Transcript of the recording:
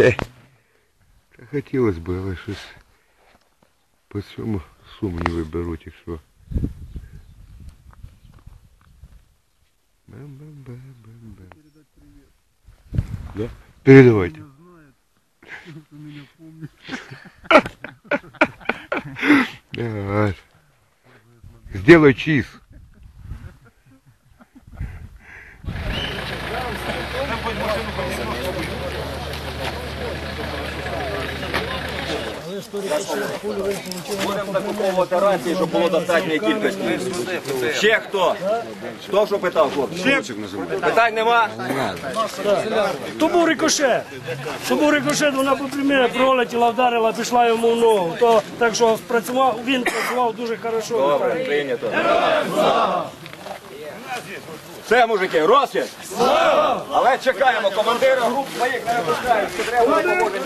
Хе. Хотілось би, але щось по цьому сумніви беруть, якщо. Бам -бам -бам -бам -бам. Да? Передавайте. Сделай чиз. Там хоть машину Будемо закуповувати рації, щоб було достатньої кількості. Ще хто? Хто що питав, хлопці? Питань нема? То був рикошет. То був рикошет, вона по прямі пролетіла, вдарила, пішла йому в ногу. То, так що спрацював, він працював дуже хорошо. Добре, прийнято. Все, мужики, розсвіт? Але чекаємо, командира груп своїх не випускають, треба допомогти.